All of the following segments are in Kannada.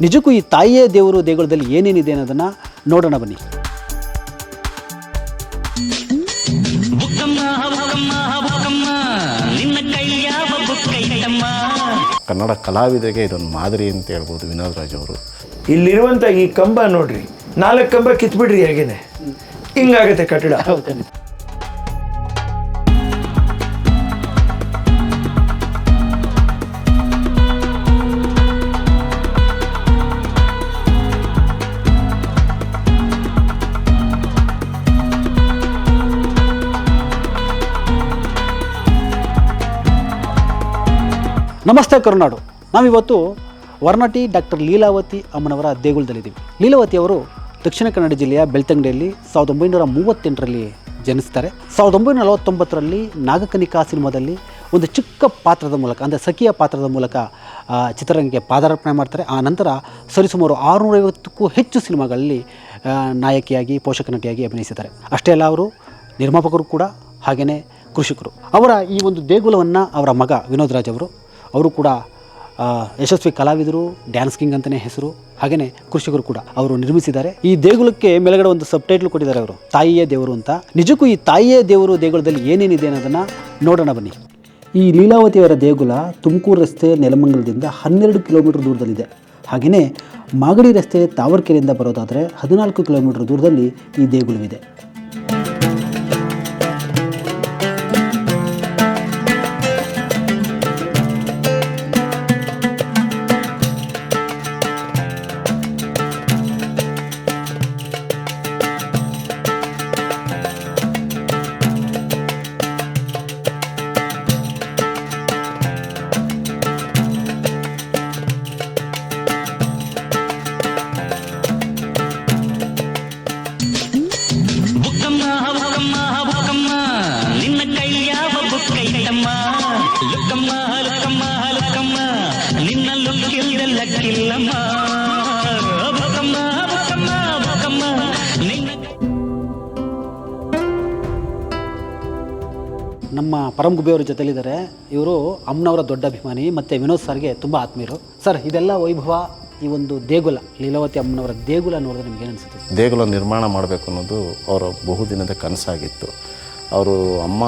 ನಿಜಕ್ಕೂ ಈ ತಾಯಿಯೇ ದೇವರು ದೇಗುಲದಲ್ಲಿ ಏನೇನಿದೆ ಅನ್ನೋದನ್ನು ನೋಡೋಣ ಬನ್ನಿ. ಕನ್ನಡ ಕಲಾವಿದರಿಗೆ ಇದೊಂದು ಮಾದರಿ ಅಂತ ಹೇಳ್ಬೋದು ವಿನೋದ್ ರಾಜ್ ಅವರು. ಇಲ್ಲಿರುವಂಥ ಈ ಕಂಬ ನೋಡ್ರಿ ನಾಲ್ಕು ಕಂಬ ಕಿತ್ಬಿಡ್ರಿ ಹೇಗೇನೆ? ಹಿಂಗಾಗತ್ತೆ ಕಟ್ಟಡ. ನಮಸ್ತೆ ಕರುನಾಡು. ನಾವಿವತ್ತು ವರ್ಣಟಿ ಡಾಕ್ಟರ್ ಲೀಲಾವತಿ ಅಮ್ಮನವರ ದೇಗುಲದಲ್ಲಿದ್ದೀವಿ. ಲೀಲಾವತಿ ಅವರು ದಕ್ಷಿಣ ಕನ್ನಡ ಜಿಲ್ಲೆಯ ಬೆಳ್ತಂಗಡಿಯಲ್ಲಿ ಸಾವಿರದ ಒಂಬೈನೂರ ಮೂವತ್ತೆಂಟರಲ್ಲಿ ಜನಿಸ್ತಾರೆ. ಸಾವಿರದ ಒಂಬೈನೂರ ನಲವತ್ತೊಂಬತ್ತರಲ್ಲಿ ನಾಗಕನಿಕಾ ಸಿನಿಮಾದಲ್ಲಿ ಒಂದು ಚಿಕ್ಕ ಪಾತ್ರದ ಮೂಲಕ, ಅಂದರೆ ಸಖಿಯ ಪಾತ್ರದ ಮೂಲಕ ಚಿತ್ರರಂಗಕ್ಕೆ ಪಾದಾರ್ಪಣೆ ಮಾಡ್ತಾರೆ. ಆ ನಂತರ ಸರಿಸುಮಾರು ಆರುನೂರೈವತ್ತಕ್ಕೂ ಹೆಚ್ಚು ಸಿನಿಮಾಗಳಲ್ಲಿ ನಾಯಕಿಯಾಗಿ ಪೋಷಕ ನಟಿಯಾಗಿ ಅಭಿನಯಿಸಿದ್ದಾರೆ. ಅಷ್ಟೇ ಅಲ್ಲ, ಅವರು ನಿರ್ಮಾಪಕರು ಕೂಡ ಹಾಗೆಯೇ ಕೃಷಿಕರು. ಅವರ ಈ ಒಂದು ದೇಗುಲವನ್ನು ಅವರ ಮಗ ವಿನೋದ್ ರಾಜ್ ಅವರು ಅವರು ಕೂಡ ಯಶಸ್ವಿ ಕಲಾವಿದರು, ಡ್ಯಾನ್ಸ್ ಕಿಂಗ್ ಅಂತಲೇ ಹೆಸರು. ಹಾಗೆಯೇ ಕೃಷಿಕರು ಕೂಡ ಅವರು ನಿರ್ಮಿಸಿದ್ದಾರೆ. ಈ ದೇಗುಲಕ್ಕೆ ಮೇಲುಗಡೆ ಒಂದು ಸಬ್ ಟೈಟ್ಲ್ ಕೊಟ್ಟಿದ್ದಾರೆ ಅವರು, ತಾಯಿಯೇ ದೇವರು ಅಂತ. ನಿಜಕ್ಕೂ ಈ ತಾಯಿಯೇ ದೇವರು ದೇಗುಲದಲ್ಲಿ ಏನೇನಿದೆ ಅನ್ನೋದನ್ನು ನೋಡೋಣ ಬನ್ನಿ. ಈ ಲೀಲಾವತಿಯವರ ದೇಗುಲ ತುಮಕೂರು ರಸ್ತೆ ನೆಲಮಂಗಲದಿಂದ ಹನ್ನೆರಡು ಕಿಲೋಮೀಟರ್ ದೂರದಲ್ಲಿದೆ. ಹಾಗೆಯೇ ಮಾಗಡಿ ರಸ್ತೆ ತಾವರ್ಕೆರೆಯಿಂದ ಬರೋದಾದರೆ ಹದಿನಾಲ್ಕು ಕಿಲೋಮೀಟರ್ ದೂರದಲ್ಲಿ ಈ ದೇಗುಲವಿದೆ. ನಮ್ಮ ಪರಮ್ ಗುಬ್ಬೆಯವ್ರ ಜೊತೆಲಿದ್ದಾರೆ. ಇವರು ಅಮ್ಮನವರ ದೊಡ್ಡ ಅಭಿಮಾನಿ ಮತ್ತು ವಿನೋದ್ ಸರ್ಗೆ ತುಂಬ ಆತ್ಮೀಯರು. ಸರ್, ಇದೆಲ್ಲ ವೈಭವ, ಈ ಒಂದು ದೇಗುಲ, ಲೀಲಾವತಿ ಅಮ್ಮನವರ ದೇಗುಲ ನೋಡಿದ್ರೆ ನಿಮ್ಗೆ ಏನು ಅನಿಸುತ್ತೆ ದೇಗುಲ ನಿರ್ಮಾಣ ಮಾಡಬೇಕು ಅನ್ನೋದು ಅವರ ಬಹುದಿನದ ಕನಸಾಗಿತ್ತು. ಅವರು ಅಮ್ಮ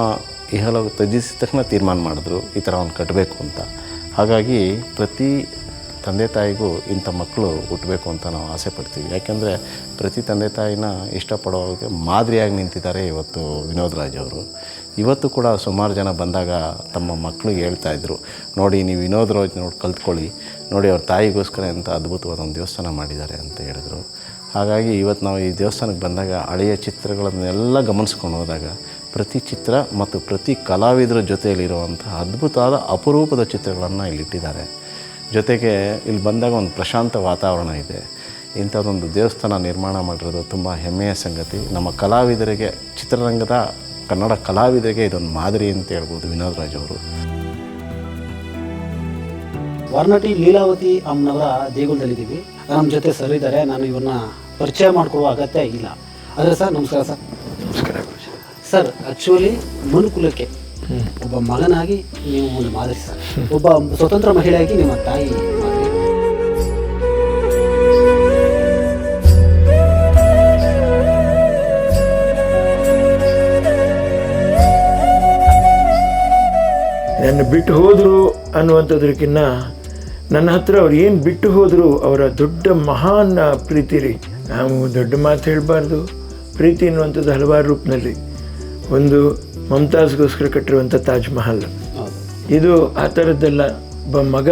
ಇಹಲೋಕ ತ್ಯಜಿಸಿದ ತಕ್ಷಣ ತೀರ್ಮಾನ ಮಾಡಿದ್ರು, ಈ ಥರ ಅವ್ನು ಕಟ್ಟಬೇಕು ಅಂತ. ಹಾಗಾಗಿ ಪ್ರತಿ ತಂದೆ ತಾಯಿಗೂ ಇಂಥ ಮಕ್ಕಳು ಹುಟ್ಟಬೇಕು ಅಂತ ನಾವು ಆಸೆ ಪಡ್ತೀವಿ. ಯಾಕೆಂದರೆ ಪ್ರತಿ ತಂದೆ ತಾಯಿನ ಇಷ್ಟಪಡೋರಿಗೆ ಮಾದರಿಯಾಗಿ ನಿಂತಿದ್ದಾರೆ ಇವತ್ತು ವಿನೋದ್ ರಾಜ್ ಅವರು. ಇವತ್ತು ಕೂಡ ಸುಮಾರು ಜನ ಬಂದಾಗ ತಮ್ಮ ಮಕ್ಕಳಿಗೆ ಹೇಳ್ತಾ ಇದ್ರು, ನೋಡಿ, ನೀವು ವಿನೋದ್ ರೋಜ್ ನೋಡಿ, ಕಲ್ತ್ಕೊಳ್ಳಿ. ನೋಡಿ, ಅವ್ರ ತಾಯಿಗೋಸ್ಕರ ಅಂತ ಅದ್ಭುತವಾದ ಒಂದು ದೇವಸ್ಥಾನ ಮಾಡಿದ್ದಾರೆ ಅಂತ ಹೇಳಿದ್ರು. ಹಾಗಾಗಿ ಇವತ್ತು ನಾವು ಈ ದೇವಸ್ಥಾನಕ್ಕೆ ಬಂದಾಗ ಹಳೆಯ ಚಿತ್ರಗಳನ್ನೆಲ್ಲ ಗಮನಿಸ್ಕೊಂಡು ಹೋದಾಗ ಪ್ರತಿ ಚಿತ್ರ ಮತ್ತು ಪ್ರತಿ ಕಲಾವಿದರ ಜೊತೆಯಲ್ಲಿರುವಂತಹ ಅದ್ಭುತವಾದ ಅಪರೂಪದ ಚಿತ್ರಗಳನ್ನು ಇಲ್ಲಿಟ್ಟಿದ್ದಾರೆ ಜೊತೆಗೆ ಇಲ್ಲಿ ಬಂದಾಗ ಒಂದು ಪ್ರಶಾಂತ ವಾತಾವರಣ ಇದೆ. ಇಂಥದ್ದೊಂದು ದೇವಸ್ಥಾನ ನಿರ್ಮಾಣ ಮಾಡಿರೋದು ತುಂಬ ಹೆಮ್ಮೆಯ ಸಂಗತಿ. ನಮ್ಮ ಕಲಾವಿದರಿಗೆ ಚಿತ್ರರಂಗದ ಕನ್ನಡ ಕಲಾವಿದರಿಗೆ ಇದೊಂದು ಮಾದರಿ ಅಂತ ಹೇಳ್ಬೋದು ವಿನೋದ್ ರಾಜ್ ಅವರು. ವರ್ನಟಿ ಲೀಲಾವತಿ ಅಮ್ಮನವರ ದೇಗುಲದಲ್ಲಿದ್ದೀವಿ. ನಮ್ಮ ಜೊತೆ ಸರ್ ಇದ್ದಾರೆ. ನಾನು ಇವ್ರನ್ನ ಪರಿಚಯ ಮಾಡಿಕೊಡುವ ಅಗತ್ಯ ಇಲ್ಲ. ಆದರೆ ಸರ್ ನಮಸ್ಕಾರ ಸರ್ ನಮಸ್ಕಾರ ಸರ್ ಆ್ಯಕ್ಚುಲಿ ಮನುಕುಲಕ್ಕೆ ಒಬ್ಬ ಮಗನಾಗಿ ನೀವು ಒಂದು ಮಾದರಿ ಸರ್ ಒಬ್ಬ ಸ್ವತಂತ್ರ ಮಹಿಳೆಯಾಗಿ ನಿಮ್ಮ ತಾಯಿ ನನ್ನ ಬಿಟ್ಟು ಹೋದರು ಅನ್ನುವಂಥದ್ರಕ್ಕಿನ್ನ ನನ್ನ ಹತ್ರ ಅವ್ರು ಏನು ಬಿಟ್ಟು ಹೋದರು ಅವರ ದೊಡ್ಡ ಮಹಾನ್ ಪ್ರೀತಿ ರೀ. ನಾವು ದೊಡ್ಡ ಮಾತು ಹೇಳಬಾರ್ದು. ಪ್ರೀತಿ ಅನ್ನುವಂಥದ್ದು ಹಲವಾರು ರೂಪದಲ್ಲಿ ಒಂದು ಮಮತಾಜ್ಗೋಸ್ಕರ ಕಟ್ಟಿರುವಂಥ ತಾಜ್ ಮಹಲ್. ಇದು ಆ ಥರದ್ದೆಲ್ಲ ಒಬ್ಬ ಮಗ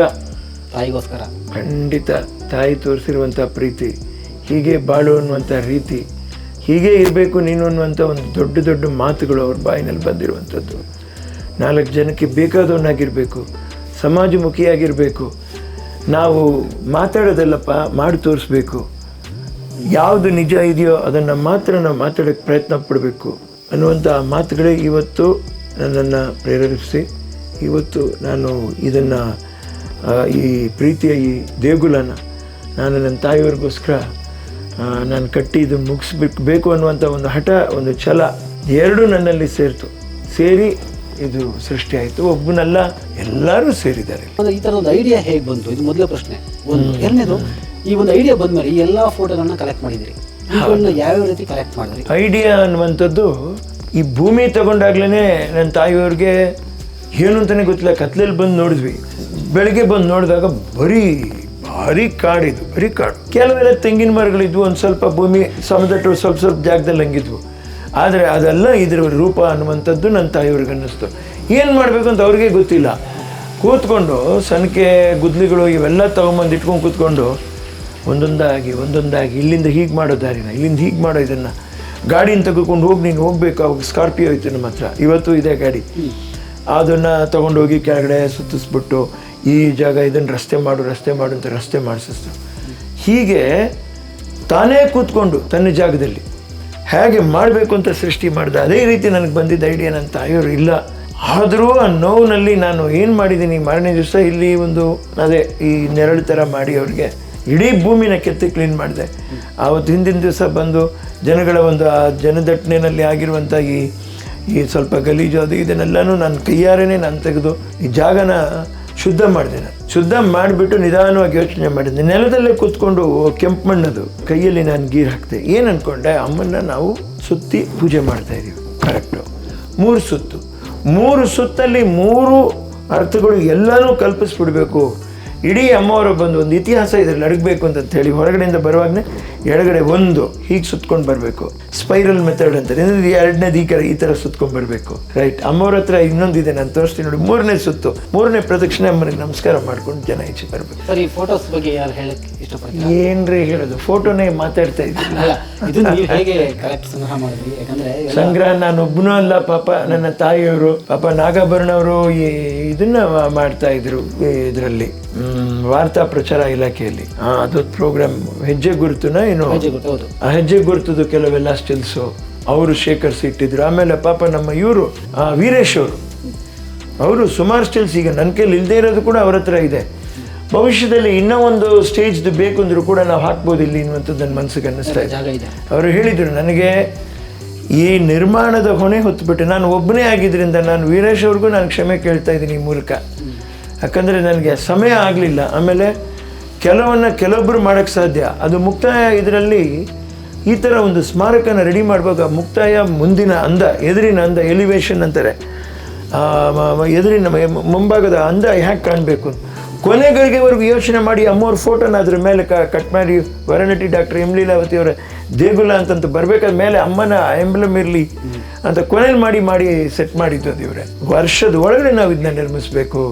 ತಾಯಿಗೋಸ್ಕರ. ಖಂಡಿತ ತಾಯಿ ತೋರಿಸಿರುವಂಥ ಪ್ರೀತಿ. ಹೀಗೆ ಬಾಳು ಅನ್ನುವಂಥ ರೀತಿ. ಹೀಗೆ ಇರಬೇಕು ನೀನು ಅನ್ನುವಂಥ ಒಂದು ದೊಡ್ಡ ದೊಡ್ಡ ಮಾತುಗಳು ಅವ್ರ ಬಾಯಿನಲ್ಲಿ ಬಂದಿರುವಂಥದ್ದು. ನಾಲ್ಕು ಜನಕ್ಕೆ ಬೇಕಾದವನಾಗಿರಬೇಕು, ಸಮಾಜಮುಖಿಯಾಗಿರಬೇಕು. ನಾವು ಮಾತಾಡೋದಲ್ಲಪ್ಪ, ಮಾಡಿ ತೋರಿಸ್ಬೇಕು. ಯಾವುದು ನಿಜ ಇದೆಯೋ ಅದನ್ನು ಮಾತ್ರ ನಾವು ಮಾತಾಡೋಕ್ಕೆ ಪ್ರಯತ್ನ ಪಡಬೇಕು ಅನ್ನುವಂಥ ಮಾತುಗಳೇ ಇವತ್ತು ನನ್ನನ್ನು ಪ್ರೇರೇಪಿಸಿ. ಇವತ್ತು ನಾನು ಇದನ್ನು ಈ ಪ್ರೀತಿಯ ಈ ದೇಗುಲನ ನಾನು ನನ್ನ ತಾಯಿಯವ್ರಿಗೋಸ್ಕರ ನಾನು ಕಟ್ಟಿ ಇದು ಮುಗಿಸ್ಬೇಕು, ಬೇಕು ಅನ್ನುವಂಥ ಒಂದು ಹಠ, ಒಂದು ಛಲ ಎರಡೂ ನನ್ನಲ್ಲಿ ಸೇರಿತು. ಸೇರಿ ಇದು ಸೃಷ್ಟಿಯಾಯಿತು ಒಬ್ಬನಲ್ಲ ಎಲ್ಲರೂ ಸೇರಿದ್ದಾರೆ. ಈ ಥರ ಒಂದು ಐಡಿಯಾ ಹೇಗೆ ಬಂತು? ಇದು ಮೊದಲ ಪ್ರಶ್ನೆ. ಒಂದು ಎರಡನೇದು ಈ ಒಂದು ಐಡಿಯಾ ಬಂದ್ಮೇಲೆ ಈ ಎಲ್ಲ ಫೋಟೋಗಳನ್ನ ಕಲೆಕ್ಟ್ ಮಾಡಿದಿರಿ. ಅವನ್ನ ಯಾವ್ಯಾವ ರೀತಿ ಕಲೆಕ್ಟ್ ಮಾಡಿದ್ರಿ? ಐಡಿಯಾ ಅನ್ನುವಂಥದ್ದು ಈ ಭೂಮಿ ತಗೊಂಡಾಗ್ಲೇ ನನ್ನ ತಾಯಿಯವ್ರಿಗೆ ಏನು ಅಂತಲೇ ಗೊತ್ತಿಲ್ಲ. ಕತ್ಲಲ್ಲಿ ಬಂದು ನೋಡಿದ್ವಿ. ಬೆಳಗ್ಗೆ ಬಂದು ನೋಡಿದಾಗ ಬರೀ ಭಾರಿ ಕಾಡಿದ್ವು ಬರೀ ಕಾಡು. ಕೆಲವೆಲ್ಲ ತೆಂಗಿನ ಮರಗಳಿದ್ವು. ಒಂದು ಸ್ವಲ್ಪ ಭೂಮಿ ಸಮುದ್ರ ಸ್ವಲ್ಪ ಸ್ವಲ್ಪ ಜಾಗದಲ್ಲಿ ಹಂಗಿದ್ವು. ಆದರೆ ಅದೆಲ್ಲ ಇದ್ರ ರೂಪ ಅನ್ನುವಂಥದ್ದು ನನ್ನ ತಾಯಿಯವ್ರಿಗೆ ಅನ್ನಿಸ್ತು ಏನು ಮಾಡಬೇಕು ಅಂತ ಅವ್ರಿಗೆ ಗೊತ್ತಿಲ್ಲ. ಕೂತ್ಕೊಂಡು ಸನಕೆ, ಗುದ್ಲಿಗಳು ಇವೆಲ್ಲ ತೊಗೊಂಬಂದು ಇಟ್ಕೊಂಡು ಕೂತ್ಕೊಂಡು ಒಂದೊಂದಾಗಿ ಒಂದೊಂದಾಗಿ, ಇಲ್ಲಿಂದ ಹೀಗೆ ಮಾಡೋ ದಾರಿನ, ಇಲ್ಲಿಂದ ಹೀಗೆ ಮಾಡೋ ಇದನ್ನು. ಗಾಡಿನ ತೆಗೆದುಕೊಂಡು ಹೋಗಿ ನೀನು ಹೋಗ್ಬೇಕು, ಅವಾಗ ಸ್ಕಾರ್ಪಿಯೋ ಇತ್ತು ನಮ್ಮ ಹತ್ರ. ಇವತ್ತು ಇದೆ ಗಾಡಿ. ಅದನ್ನು ತೊಗೊಂಡೋಗಿ ಕೆಳಗಡೆ ಸುತ್ತಿಸ್ಬಿಟ್ಟು ಈ ಜಾಗ ಇದನ್ನು ರಸ್ತೆ ಮಾಡು ರಸ್ತೆ ಮಾಡು ಅಂತ ರಸ್ತೆ ಮಾಡಿಸ್ತು ಹೀಗೆ ತಾನೇ ಕೂತ್ಕೊಂಡು ತನ್ನ ಜಾಗದಲ್ಲಿ. ಹೇಗೆ ಮಾಡಬೇಕು ಅಂತ ಸೃಷ್ಟಿ ಮಾಡಿದೆ, ಅದೇ ರೀತಿ ನನಗೆ ಬಂದಿದ್ದ ಐಡಿಯಾ ನನ್ನ ತಾಯಿಯವರು ಇಲ್ಲ. ಆದರೂ ಆ ನೋವಿನಲ್ಲಿ ನಾನು ಏನು ಮಾಡಿದ್ದೀನಿ, ಮಾರನೇ ದಿವಸ ಇಲ್ಲಿ ಒಂದು ಅದೇ ಈ ನೆರಳು ಥರ ಮಾಡಿ ಅವ್ರಿಗೆ ಇಡೀ ಭೂಮಿನ ಕೆತ್ತಿ ಕ್ಲೀನ್ ಮಾಡಿದೆ. ಆವತ್ತು ಹಿಂದಿನ ದಿವಸ ಬಂದು ಜನಗಳ ಒಂದು ಆ ಜನದಟ್ಟಣೆಯಲ್ಲಿ ಆಗಿರುವಂಥ ಈ ಈ ಸ್ವಲ್ಪ ಗಲೀಜು ಅದು ಇದನ್ನೆಲ್ಲನೂ ನಾನು ಕೈಯಾರೇ ನಾನು ತೆಗೆದು ಈ ಜಾಗನ ಶುದ್ಧ ಮಾಡಿದೆ ನಾನು ಶುದ್ಧ ಮಾಡಿಬಿಟ್ಟು ನಿಧಾನವಾಗಿ ಯೋಚನೆ ಮಾಡಿದ್ದೆ. ನೆಲದಲ್ಲೇ ಕೂತ್ಕೊಂಡು ಕೆಂಪು ಮಣ್ಣದು ಕೈಯಲ್ಲಿ ನಾನು ಗೀರು ಹಾಕ್ತೆ ಏನು ಅಂದ್ಕೊಂಡೆ ಅಮ್ಮನ್ನ ನಾವು ಸುತ್ತಿ ಪೂಜೆ ಮಾಡ್ತಾ ಇದ್ದೀವಿ ಕರೆಕ್ಟು ಮೂರು ಸುತ್ತು. ಮೂರು ಸುತ್ತಲ್ಲಿ ಮೂರು ಅರ್ಥಗಳು ಎಲ್ಲನೂ ಕಲ್ಪಿಸ್ಬಿಡ್ಬೇಕು. ಇಡೀ ಅಮ್ಮವರು ಬಂದು ಒಂದು ಇತಿಹಾಸ ಇದ್ರಲ್ಲಿ ಅಡಗಬೇಕು ಅಂತ ಹೇಳಿ ಹೊರಗಡೆಯಿಂದ ಬರುವಾಗಲೇ ಎಡಗಡೆ ಒಂದು ಹೀಗೆ ಸುತ್ಕೊಂಡು ಬರಬೇಕು. ಸ್ಪೈರಲ್ ಮೆಥಡ್ ಅಂತಾರೆ ಇನ್ನೊಂದು ಎರಡನೇದು ಈ ಕಡೆ ಈ ಥರ ಸುತ್ಕೊಂಡು ಬರಬೇಕು. ರೈಟ್ ಅಮ್ಮವ್ರ ಹತ್ರ ಇನ್ನೊಂದಿದೆ ನಾನು ತೋರಿಸ್ತೀನಿ ನೋಡಿ. ಮೂರನೇ ಸುತ್ತು. ಮೂರನೇ ಪ್ರದಕ್ಷಿಣೆ ಅಮ್ಮನಿಗೆ ನಮಸ್ಕಾರ ಮಾಡ್ಕೊಂಡು ಜನ ಈಚೆ ಬರಬೇಕು. ಫೋಟೋಸ್ ಬಗ್ಗೆ ಯಾರು ಹೇಳಕ್ಕೆ ಇಷ್ಟಪಡ್ತೀನಿ ಏನ್ರಿ ಹೇಳೋದು? ಫೋಟೋನೇ ಮಾತಾಡ್ತಾ ಇದ್ದೀನಿ. ಇದು ಹೇಗೆ ಸಂಗ್ರಹ ಮಾಡಿದ್ರಿ? ಯಾಕಂದ್ರೆ ಸಂಗ್ರಹ ನಾನು ಒಬ್ಬನು ಅಲ್ಲ ಪಾಪ ನನ್ನ ತಾಯಿಯವರು ಪಾಪ ನಾಗಾಭರಣವರು ಇದನ್ನ ಮಾಡ್ತಾ ಇದ್ರು ಇದರಲ್ಲಿ. ವಾರ್ತಾ ಪ್ರಚಾರ ಇಲಾಖೆಯಲ್ಲಿ. ಅದು ಪ್ರೋಗ್ರಾಮ್ ಹೆಜ್ಜೆ ಗುರುತುನ ಏನು? ಆ ಹೆಜ್ಜೆ ಗುರುತದು ಕೆಲವೆಲ್ಲ ಸ್ಟಿಲ್ಸು ಅವರು ಶೇಖರಿಸಿ ಇಟ್ಟಿದ್ರು. ಆಮೇಲೆ ಪಾಪ ನಮ್ಮ ಇವರು ವೀರೇಶ್ ಅವರು. ಅವರು ಸುಮಾರು ಸ್ಟಿಲ್ಸ್ ಈಗ ನನ್ನ ಕೈಲಿ ಇಲ್ಲದೆ ಇರೋದು ಕೂಡ ಅವ್ರ ಹತ್ರ ಇದೆ. ಭವಿಷ್ಯದಲ್ಲಿ ಇನ್ನೂ ಒಂದು ಸ್ಟೇಜ್ದು ಬೇಕು ಅಂದರೂ ಕೂಡ ನಾವು ಹಾಕ್ಬೋದು ಇಲ್ಲಿ ಅನ್ನುವಂಥದ್ದು ನನ್ನ ಮನಸ್ಸಿಗೆ ಅನ್ನಿಸ್ತಾ ಇದೆ. ಅವರು ಹೇಳಿದರು ನನಗೆ ಈ ನಿರ್ಮಾಣದ ಹೊಣೆ ಹೊತ್ತುಬಿಟ್ಟು ನಾನು ಒಬ್ಬನೇ ಆಗಿದ್ದರಿಂದ ನಾನು ವೀರೇಶ್ ಅವ್ರಿಗೂ ನಾನು ಕ್ಷಮೆ ಕೇಳ್ತಾ ಇದ್ದೀನಿ ಈ ಮೂಲಕ. ಯಾಕಂದರೆ ನನಗೆ ಸಮಯ ಆಗಲಿಲ್ಲ. ಆಮೇಲೆ ಕೆಲವನ್ನು ಕೆಲವೊಬ್ಬರು ಮಾಡೋಕ್ಕೆ ಸಾಧ್ಯ. ಅದು ಮುಕ್ತಾಯ ಇದರಲ್ಲಿ ಈ ಥರ ಒಂದು ಸ್ಮಾರಕನ ರೆಡಿ ಮಾಡುವಾಗ ಮುಕ್ತಾಯ ಮುಂದಿನ ಅಂದ, ಎದುರಿನ ಅಂದ ಎಲಿವೇಶನ್ ಅಂತಾರೆ. ಎದುರಿನ ಮುಂಭಾಗದ ಅಂದ ಹ್ಯಾಕೆ ಕಾಣಬೇಕು? ಕೊನೆಗಳಿಗೆವರೆಗೂ ಯೋಚನೆ ಮಾಡಿ ಅಮ್ಮವ್ರ ಫೋಟೋನ ಅದ್ರ ಮೇಲೆ ಕಟ್ ಮಾಡಿ ವರನಟಿ ಡಾಕ್ಟರ್ ಎಂ ಲೀಲಾವತಿ ಅವರ, ದೇಗುಲ ಅಂತಂತ ಬರಬೇಕಾದ ಮೇಲೆ ಅಮ್ಮನ ಎಂಬ್ಲಮ್ ಇರಲಿ ಅಂತ ಕೊನೆಯಲ್ಲಿ ಮಾಡಿ ಮಾಡಿ ಸೆಟ್ ಮಾಡಿದ್ದು ಅದು ಇವರೇ. ವರ್ಷದ ಒಳಗಡೆ ನಾವು ಇದನ್ನ ನಿರ್ಮಿಸಬೇಕು.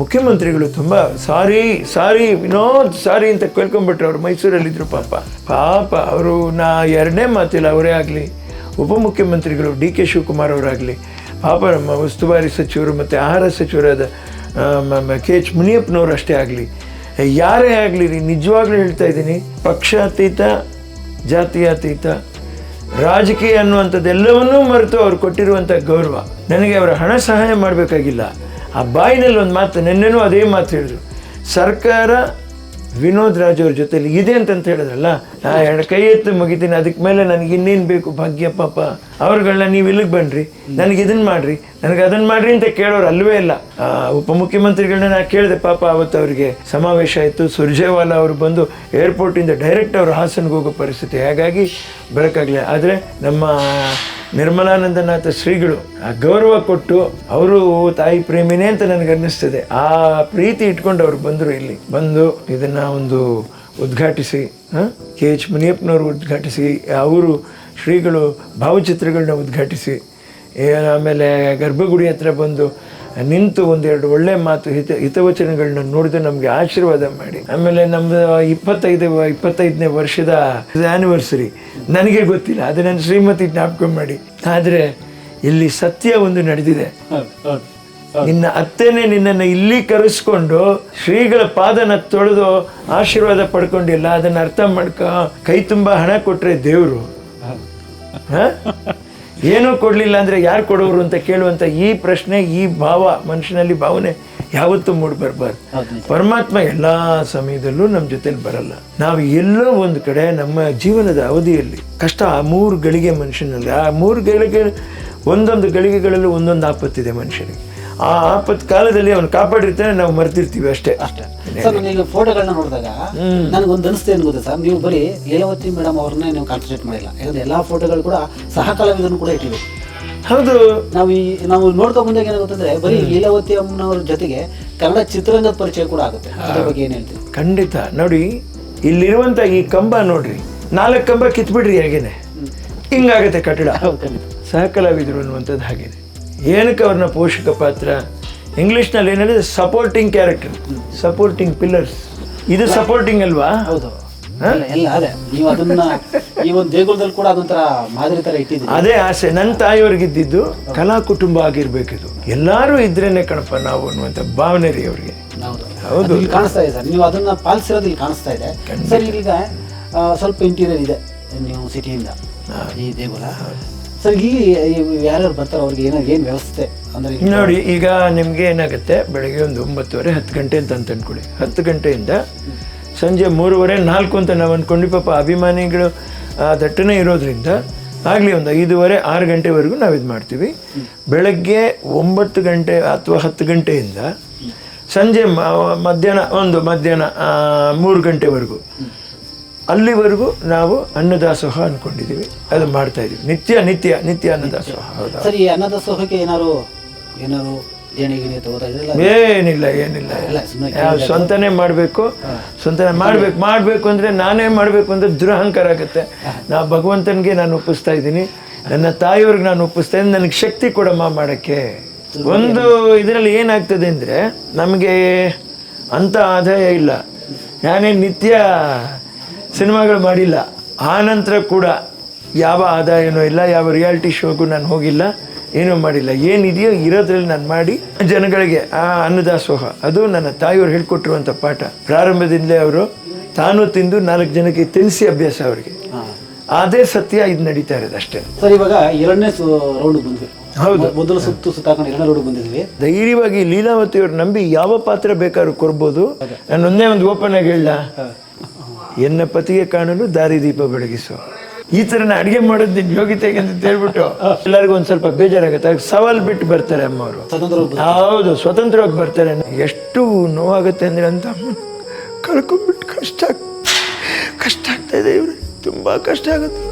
ಮುಖ್ಯಮಂತ್ರಿಗಳು ತುಂಬ ಸಾರಿ ಸಾರಿ, ವಿನೋದ್ ಸಾರಿ ಅಂತ ಕೇಳ್ಕೊಂಡ್ಬಿಟ್ರು ಅವರು ಮೈಸೂರಲ್ಲಿದ್ದರು ಪಾಪ. ಪಾಪ, ಅವರು ನಾ ಎರಡನೇ ಮಾತಿಲ್ಲ, ಅವರೇ ಆಗಲಿ. ಉಪಮುಖ್ಯಮಂತ್ರಿಗಳು ಡಿ ಕೆ ಶಿವಕುಮಾರ್ ಅವರಾಗಲಿ. ಪಾಪ ನಮ್ಮ ಉಸ್ತುವಾರಿ ಸಚಿವರು ಮತ್ತು ಆಹಾರ ಸಚಿವರಾದ ಕೆ ಎಚ್ ಮುನಿಯಪ್ಪನವರು ಅಷ್ಟೇ ಆಗಲಿ. ಯಾರೇ ಆಗಲಿ ರೀ, ನಿಜವಾಗ್ಲೂ ಹೇಳ್ತಾ ಇದ್ದೀನಿ, ಪಕ್ಷಾತೀತ, ಜಾತಿಯಾತೀತ, ರಾಜಕೀಯ ಅನ್ನುವಂಥದ್ದೆಲ್ಲವನ್ನೂ ಮರೆತು ಅವ್ರು ಕೊಟ್ಟಿರುವಂಥ ಗೌರವ, ನನಗೆ ಅವರ ಹಣ ಸಹಾಯ ಮಾಡಬೇಕಾಗಿಲ್ಲ. ಆ ಬಾಯಿನಲ್ಲಿ ಒಂದು ಮಾತು, ನಿನ್ನೆನೂ ಅದೇ ಮಾತು ಹೇಳಿದ್ರು. ಸರ್ಕಾರ ವಿನೋದ್ ರಾಜ್ ಅವ್ರ ಜೊತೆಲಿ ಇದೆ ಅಂತಂತ ಹೇಳಿದ್ರಲ್ಲ ನಾ ಎರಡು ಕೈ ಎತ್ತು ಮುಗಿತೀನಿ ಅದಕ್ಕೆ ಮೇಲೆ ನನಗೆ ಇನ್ನೇನು ಬೇಕು? ಭಾಗ್ಯ ಪಾಪ ಅವ್ರುಗಳನ್ನ ನೀವು ಇಲ್ಲಿಗೆ ಬನ್ನಿರಿ ನನಗೆ ಇದನ್ನು ಮಾಡಿರಿ, ನನಗೆ ಅದನ್ನು ಮಾಡಿರಿ ಅಂತ ಕೇಳೋರು ಅಲ್ವೇ ಇಲ್ಲ. ಉಪಮುಖ್ಯಮಂತ್ರಿಗಳನ್ನ ನಾ ಕೇಳಿದೆ, ಪಾಪ ಅವತ್ತು ಅವರಿಗೆ ಸಮಾವೇಶ ಆಯಿತು, ಸುರ್ಜೇವಾಲಾ ಅವರು ಬಂದು ಏರ್ಪೋರ್ಟಿಂದ ಡೈರೆಕ್ಟ್ ಅವರು ಹಾಸನ್ಗೆ ಹೋಗೋ ಪರಿಸ್ಥಿತಿ. ಹಾಗಾಗಿ ಬರೋಕ್ಕಾಗಲಿಲ್ಲ. ಆದರೆ ನಮ್ಮ ನಿರ್ಮಲಾನಂದನಾಥ ಶ್ರೀಗಳು, ಆ ಗೌರವ ಕೊಟ್ಟು ಅವರು ತಾಯಿ ಪ್ರೇಮಿನೇ ಅಂತ ನನಗೆ ಅನ್ನಿಸ್ತದೆ ಆ ಪ್ರೀತಿ ಇಟ್ಕೊಂಡು ಅವ್ರು ಬಂದರು ಇಲ್ಲಿ. ಬಂದು ಇದನ್ನು ಒಂದು ಉದ್ಘಾಟಿಸಿ ಕೆ ಎಚ್ ಮುನಿಯಪ್ಪನವರು ಉದ್ಘಾಟಿಸಿ, ಅವರು ಶ್ರೀಗಳು ಭಾವಚಿತ್ರಗಳನ್ನ ಉದ್ಘಾಟಿಸಿ ಆಮೇಲೆ ಗರ್ಭಗುಡಿ ಹತ್ರ ಬಂದು ನಿಂತು ಒಂದೆರಡು ಒಳ್ಳೆ ಮಾತು ಹಿತ, ಹಿತವಚನಗಳನ್ನ ನೋಡಿದ್ರೆ ನಮಗೆ ಆಶೀರ್ವಾದ ಮಾಡಿ. ಆಮೇಲೆ ನಮ್ಮದು ಇಪ್ಪತ್ತೈದು, ಇಪ್ಪತ್ತೈದನೇ ವರ್ಷದ ಆ್ಯನಿವರ್ಸರಿ ನನಗೆ ಗೊತ್ತಿಲ್ಲ, ಅದು ನನ್ನ ಶ್ರೀಮತಿ ಜ್ಞಾಪಕ ಮಾಡಿ. ಆದರೆ ಇಲ್ಲಿ ಸತ್ಯ ಒಂದು ನಡೆದಿದೆ. ನಿನ್ನ ಅತ್ತೆನೇ ನಿನ್ನನ್ನು ಇಲ್ಲಿ ಕರೆಸ್ಕೊಂಡು ಶ್ರೀಗಳ ಪಾದನ ತೊಳೆದು ಆಶೀರ್ವಾದ ಪಡ್ಕೊಂಡಿಲ್ಲ, ಅದನ್ನು ಅರ್ಥ ಮಾಡ್ಕೊ, ಕೈ ತುಂಬ ಹಣ ಕೊಟ್ಟರೆ ದೇವರು. ಏನೂ ಕೊಡಲಿಲ್ಲ ಅಂದರೆ ಯಾರು ಕೊಡೋರು ಅಂತ ಕೇಳುವಂಥ ಈ ಪ್ರಶ್ನೆ ಈ ಭಾವ ಮನುಷ್ಯನಲ್ಲಿ ಭಾವನೆ ಯಾವತ್ತೂ ಮೂಡಿ ಬರಬಾರ್ದು ಪರಮಾತ್ಮ ಎಲ್ಲ ಸಮಯದಲ್ಲೂ ನಮ್ಮ ಜೊತೆಲಿ ಬರಲ್ಲ. ನಾವು ಎಲ್ಲೋ ಒಂದು ಕಡೆ ನಮ್ಮ ಜೀವನದ ಅವಧಿಯಲ್ಲಿ ಕಷ್ಟ ಆ ಮೂರು ಗಳಿಗೆ ಮನುಷ್ಯನಲ್ಲಿ ಆ ಮೂರು ಗಳಿಗೆ ಒಂದೊಂದು ಗಳಿಗೆಗಳಲ್ಲೂ ಒಂದೊಂದು ಆಪತ್ತಿದೆ ಮನುಷ್ಯನಿಗೆ. ಆ ಆಪತ್ ಕಾಲದಲ್ಲಿ ಅವನು ಕಾಪಾಡಿರ್ತಾನೆ ನಾವು ಮರ್ತಿರ್ತೀವಿ ಅಷ್ಟೇ. ಅಷ್ಟೇ. ಸರ್ ನೀವು ಫೋಟೋಗಳನ್ನ ನೋಡಿದಾಗ ನನಗೊಂದು ಅನಿಸ್ತೆ ಏನು ಗೊತ್ತಾ ಸರ್. ನೀವು ಬರೀ ಲೀಲಾವತಿ ಮೇಡಮ್ ಅವ್ರನ್ನ ನೀವು ಕಾನ್ಸಂಟ್ರೇಟ್ ಮಾಡಿಲ್ಲ. ಯಾಕಂದ್ರೆ ಎಲ್ಲ ಫೋಟೋಗಳು ಕೂಡ ಸಹ ಕಲಾವಿದನ್ನು ಕೂಡ ಇಟ್ಟಿವೆ. ಹೌದು. ನಾವು ಈ ನಾವು ನೋಡ್ಕೊಂಡ್ ಬಂದಾಗ ಏನಾಗುತ್ತಂದ್ರೆ ಬರೀ ಲೀಲಾವತಿ ಅಮ್ಮನವ್ರ ಜೊತೆಗೆ ಕನ್ನಡ ಚಿತ್ರರಂಗದ ಪರಿಚಯ ಕೂಡ ಆಗುತ್ತೆ. ಅದ್ರ ಬಗ್ಗೆ ಏನ್ ಹೇಳ್ತೀವಿ ಖಂಡಿತ. ನೋಡಿ ಇಲ್ಲಿರುವಂತ ಈ ಕಂಬ ನೋಡ್ರಿ. ನಾಲ್ಕು ಕಂಬ ಕಿತ್ಬಿಡ್ರಿ ಹೇಗೇನೆ. ಹಿಂಗಾಗತ್ತೆ ಕಟ್ಟಡ. ಸಹ ಕಲಾವಿದರು ಅನ್ನುವಂಥದ್ದು ಹಾಗೇನೆ. ಏನಕ್ಕೆ ಅವ್ರನ್ನ ಪೋಷಕ ಪಾತ್ರ? ಇಂಗ್ಲೀಷ್ನಲ್ಲಿ ಏನಂದ್ರೆ ಸಪೋರ್ಟಿಂಗ್ ಕ್ಯಾರೆಕ್ಟರ್ ಸಪೋರ್ಟಿಂಗ್ ಪಿಲ್ಲರ್ಸ್ ಇದು ಸಪೋರ್ಟಿಂಗ್ ಅಲ್ವಾ? ಹೌದು. ಎಲ್ಲ ಅದೇ. ನೀವು ಅದನ್ನ ಈ ಒಂದು ದೇಗುಲದಲ್ಲಿ ಕೂಡ ಅದೊಂಥರ ಮಾದರಿ ತರ ಇಟ್ಟಿದ್ದೀವಿ ಅದೇ ಆಸೆ. ನನ್ನ ತಾಯಿಯವ್ರಿಗಿದ್ದಿದ್ದು ಕಲಾ ಕುಟುಂಬ ಆಗಿರ್ಬೇಕಿದು. ಎಲ್ಲರೂ ಇದ್ರೇನೆ ಕಣಪ್ಪ ನಾವು ಅನ್ನುವಂಥ ಭಾವನೆ ರೀ ಅವ್ರಿಗೆ ಹೌದು. ಇಲ್ಲಿ ಕಾಣಿಸ್ತಾ ಇದೆ ಸರ್. ನೀವು ಅದನ್ನ ಪಾಲಿಸಿರೋದು ಇಲ್ಲಿ ಕಾಣಿಸ್ತಾ ಇದೆ. ಸರ್ ಈಗ ಸ್ವಲ್ಪ ಇಂಟೀರಿಯರ್ ಇದೆ. ನೀವು ಸಿಟಿಯಿಂದ ಈ ದೇಗುಲ. ಸರ್ ಯಾರ್ಯಾರು ಬರ್ತಾರೆ, ಅವ್ರಿಗೆ ಏನೋ, ಏನು ವ್ಯವಸ್ಥೆ? ನೋಡಿ, ಈಗ ನಿಮಗೆ ಏನಾಗುತ್ತೆ, ಬೆಳಗ್ಗೆ ಒಂದು ಒಂಬತ್ತುವರೆ, ಹತ್ತು ಗಂಟೆ ಅಂತ ಅಂತ ಅಂದ್ಕೊಳ್ಳಿ ಹತ್ತು ಗಂಟೆಯಿಂದ ಸಂಜೆ ಮೂರುವರೆ, ನಾಲ್ಕು ಅಂತ ನಾವು ಅಂದ್ಕೊಂಡು ಪಾಪ ಅಭಿಮಾನಿಗಳು, ಆ, ದಟ್ಟಣೆ ಇರೋದ್ರಿಂದ ಆಗಲಿ ಒಂದು ಐದೂವರೆ, ಆರು ಗಂಟೆವರೆಗೂ ನಾವು ಇದು ಮಾಡ್ತೀವಿ. ಬೆಳಗ್ಗೆ ಒಂಬತ್ತು ಗಂಟೆ ಅಥವಾ ಹತ್ತು ಗಂಟೆಯಿಂದ ಸಂಜೆ ಮಧ್ಯಾಹ್ನ ಒಂದು ಮಧ್ಯಾಹ್ನ ಮೂರು ಗಂಟೆವರೆಗೂ. ಅಲ್ಲಿವರೆಗೂ ನಾವು ಅನ್ನದಾಸೋಹ ಅಂದ್ಕೊಂಡಿದ್ದೀವಿ ಅದು ಮಾಡ್ತಾ ಇದೀವಿ ನಿತ್ಯ ನಿತ್ಯ ನಿತ್ಯ ಅನ್ನದಾಸೋಹ. ಹೌದಾ ಸರಿ ಈ ಅನ್ನದ ಸೋಹಕ್ಕೆ ಏನಾರು ಏನಾರು ದೇಣಿ ಗಿಣಿ ತಗೋತಾ ಇದ್ರಲ್ಲ ಏನಿಲ್ಲ ಏನಿಲ್ಲ. ಸ್ವಂತನೇ ಮಾಡಬೇಕು. ಸ್ವಂತನೇ ಮಾಡ್ಬೇಕು. ಮಾಡಬೇಕು ಅಂದ್ರೆ ನಾನೇ ಮಾಡಬೇಕು ಅಂದ್ರೆ ದುರಹಂಕಾರ ಆಗುತ್ತೆ. ನಾ ಭಗವಂತನಿಗೆ ನಾನು ಒಪ್ಪಿಸ್ತಾ ಇದ್ದೀನಿ. ನನ್ನ ತಾಯಿಯವ್ರಿಗೆ ನಾನು ಒಪ್ಪಿಸ್ತಾ ಇದ್ದೀನಿ. ನನಗೆ ಶಕ್ತಿ ಕೊಡಮ್ಮ ಮಾಡೋಕ್ಕೆ. ಒಂದು ಇದರಲ್ಲಿ ಏನಾಗ್ತದೆ ಅಂದರೆ ನಮಗೆ ಅಂಥ ಆದಾಯ ಇಲ್ಲ. ನಾನೇ ನಿತ್ಯ ಸಿನಿಮಾಗಳು ಮಾಡಿಲ್ಲ. ಆ ನಂತರ ಕೂಡ ಯಾವ ಆದಾಯನೂ ಇಲ್ಲ ಯಾವ ರಿಯಾಲಿಟಿ ಶೋಗೂ ನಾನು ಹೋಗಿಲ್ಲ ಏನೂ ಮಾಡಿಲ್ಲ. ಏನಿದೆಯೋ ಇರೋದ್ರಲ್ಲಿ ನಾನು ಮಾಡಿ ಜನಗಳಿಗೆ ಆ ಅನ್ನದಾಸೋಹ ಅದು ನನ್ನ ತಾಯಿಯವರು ಹೇಳ್ಕೊಟ್ಟಿರುವಂಥ ಪಾಠ. ಪ್ರಾರಂಭದಿಂದಲೇ ಅವರು ತಾನು ತಿಂದು ನಾಲ್ಕು ಜನಕ್ಕೆ ತಿಳಿಸಿ ಅಭ್ಯಾಸ ಅವರಿಗೆ. ಅದೇ ಸತ್ಯ ಇದು ನಡೀತಾ ಇರೋದು ಅಷ್ಟೇ. ಸರ್ ಇವಾಗ ಎರಡನೇ ರೌಂಡ್ ಬಂದ್ವಿ ಹೌದು. ಮೊದಲು ಸುತ್ತು ಸುತ್ತಾಕೊಂಡು ಎರಡನೇ ರೌಂಡ್ ಬಂದಿದ್ವಿ. ಧೈರ್ಯವಾಗಿ ಲೀಲಾವತಿಯವ್ರು ನಂಬಿ ಯಾವ ಪಾತ್ರ ಬೇಕಾದ್ರೂ ಕೊಡ್ಬೋದು. ನಾನು ಒಂದೇ ಒಂದು ಓಪನ್ ಆಗಿ ಹೇಳ ಎನ್ನ ಪತಿಗೆ ಕಾಣಲು ದಾರಿದೀಪ ಬೆಳಗಿಸು. ಈ ಥರ ನಾನು ಅಡುಗೆ ಮಾಡೋದು ನಿನ್ನ ಯೋಗ್ಯತೆ ಅಂತ ಹೇಳ್ಬಿಟ್ಟು ಎಲ್ಲರಿಗೂ ಒಂದು ಸ್ವಲ್ಪ ಬೇಜಾರಾಗುತ್ತೆ. ಅದಕ್ಕೆ ಸವಾಲ್ ಬಿಟ್ಟು ಬರ್ತಾರೆ ಅಮ್ಮವರು. ಹೌದು ಸ್ವತಂತ್ರವಾಗಿ ಬರ್ತಾರೆ. ಎಷ್ಟು ನೋವಾಗುತ್ತೆ ಅಂದರೆ ಅಂತ ಅಮ್ಮ ಕಳ್ಕೊಂಡ್ಬಿಟ್ಟು ಕಷ್ಟ ಕಷ್ಟ ಆಗ್ತಾ ಇದೆ ಇವ್ರಿಗೆ. ತುಂಬ ಕಷ್ಟ ಆಗುತ್ತೆ.